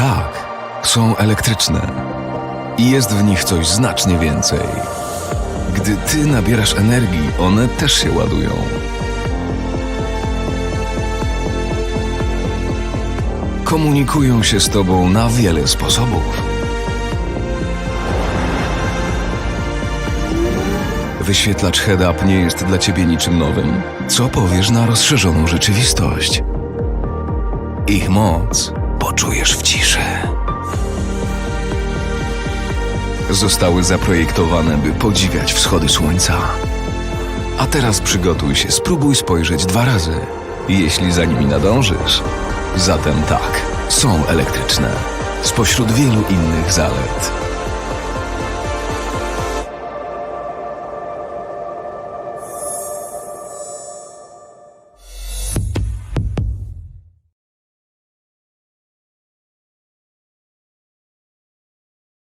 Tak, są elektryczne. I jest w nich coś znacznie więcej. Gdy ty nabierasz energii, one też się ładują. Komunikują się z tobą na wiele sposobów. Wyświetlacz head-up nie jest dla ciebie niczym nowym. Co powiesz na rozszerzoną rzeczywistość? Ich moc poczujesz w ciszy. Zostały zaprojektowane, by podziwiać wschody słońca. A teraz przygotuj się, spróbuj spojrzeć dwa razy, jeśli za nimi nadążysz. Zatem tak, są elektryczne, spośród wielu innych zalet.